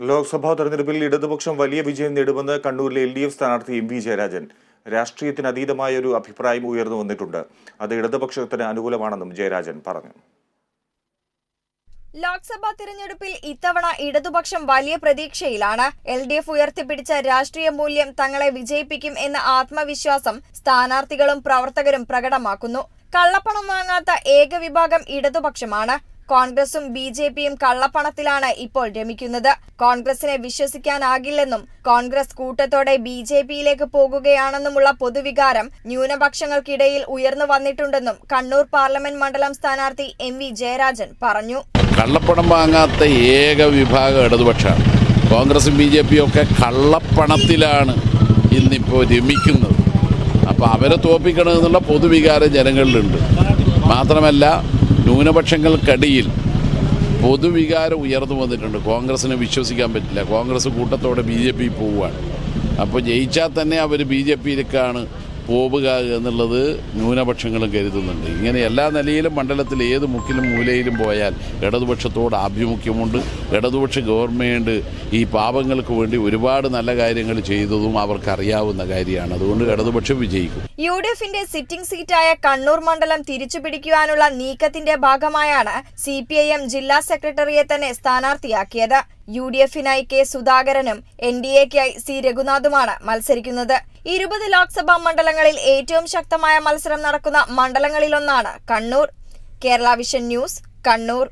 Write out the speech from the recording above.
ലോക്സഭാ തെരഞ്ഞെടുപ്പിൽ ഇടതുപക്ഷം വലിയ വിജയം നേടുമെന്ന് കണ്ണൂരിലെ എൽ ഡി എഫ് സ്ഥാനാർത്ഥി എം വി ജയരാജൻ. രാഷ്ട്രീയത്തിന് അതീതമായ ഒരു അഭിപ്രായം ഉയർന്നു വന്നിട്ടുണ്ട്. അത് ഇടതുപക്ഷത്തിന് അനുകൂലമാണെന്നും ജയരാജൻ പറഞ്ഞു. ലോക്സഭാ തിരഞ്ഞെടുപ്പിൽ ഇത്തവണ ഇടതുപക്ഷം വലിയ പ്രതീക്ഷയിലാണ്. എൽ ഡി എഫ് ഉയർത്തിപ്പിടിച്ച രാഷ്ട്രീയ മൂല്യം തങ്ങളെ വിജയിപ്പിക്കും എന്ന ആത്മവിശ്വാസം സ്ഥാനാർത്ഥികളും പ്രവർത്തകരും പ്രകടമാക്കുന്നു. കള്ളപ്പണം വാങ്ങാത്ത ഏക വിഭാഗം ഇടതുപക്ഷമാണ്. കോൺഗ്രസും ബി ജെ പിയും കള്ളപ്പണത്തിലാണ് ഇപ്പോൾ രമിക്കുന്നത്. കോൺഗ്രസിനെ വിശ്വസിക്കാനാകില്ലെന്നും കോൺഗ്രസ് കൂട്ടത്തോടെ ബി ജെ പിയിലേക്ക് പോകുകയാണെന്നുമുള്ള പൊതുവികാരം ന്യൂനപക്ഷങ്ങൾക്കിടയിൽ ഉയർന്നു വന്നിട്ടുണ്ടെന്നും കണ്ണൂർ പാർലമെന്റ് മണ്ഡലം സ്ഥാനാർത്ഥി എം വി ജയരാജൻ പറഞ്ഞു. കള്ളപ്പണം വാങ്ങാത്ത ഏക വിഭാഗം ഇടതുപക്ഷമാണ്. കോൺഗ്രസും ബി ജെ പിയും ഒക്കെ കള്ളപ്പണത്തിലാണ് ഇന്നിപ്പോൾ രമിക്കുന്നത്. അപ്പോൾ അവരെ തോപ്പിക്കണമെന്നുള്ള പൊതുവികാരം ജനങ്ങളിലുണ്ട്. മാത്രമല്ല ന്യൂനപക്ഷങ്ങൾക്കിടയിൽ പൊതുവികാരം ഉയർന്നു വന്നിട്ടുണ്ട്. കോൺഗ്രസിനെ വിശ്വസിക്കാൻ പറ്റില്ല. കോൺഗ്രസ് കൂട്ടത്തോടെ ബി ജെ പി പോവുകയാണ്. അപ്പോൾ ജയിച്ചാൽ തന്നെ അവർ ബി ജെ പിയിലേക്കാണ് പോവുക എന്നുള്ളത് ന്യൂനപക്ഷങ്ങളും കരുതുന്നുണ്ട്. ഇങ്ങനെ എല്ലാ നിലയിലും മണ്ഡലത്തിൽ ഏത് മുക്കിലും മൂലയിലും പോയാൽ ഇടതുപക്ഷത്തോട് ആഭിമുഖ്യമുണ്ട്. ഇടതുപക്ഷ ഗവൺമെന്റ് ഈ പാപങ്ങൾക്ക് വേണ്ടി ഒരുപാട് നല്ല കാര്യങ്ങൾ ചെയ്തതും അവർക്കറിയാവുന്ന കാര്യമാണ്. അതുകൊണ്ട് ഇടതുപക്ഷം വിജയിക്കും. യു ഡി എഫിന്റെ സിറ്റിംഗ് സീറ്റായ കണ്ണൂർ മണ്ഡലം തിരിച്ചുപിടിക്കുവാനുള്ള നീക്കത്തിന്റെ ഭാഗമായാണ് സി പി ഐ എം ജില്ലാ സെക്രട്ടറിയെ തന്നെ സ്ഥാനാർത്ഥിയാക്കിയത്. യു ഡി എഫിനായി കെ സുധാകരനും എൻ ഡി എക്കായി സി രഘുനാഥുമാണ് മത്സരിക്കുന്നത്. ഇരുപത് ലോക്സഭാ മണ്ഡലങ്ങളിൽ ഏറ്റവും ശക്തമായ മത്സരം നടക്കുന്ന മണ്ഡലങ്ങളിലൊന്നാണ് Kannur. Kerala vision news Kannur.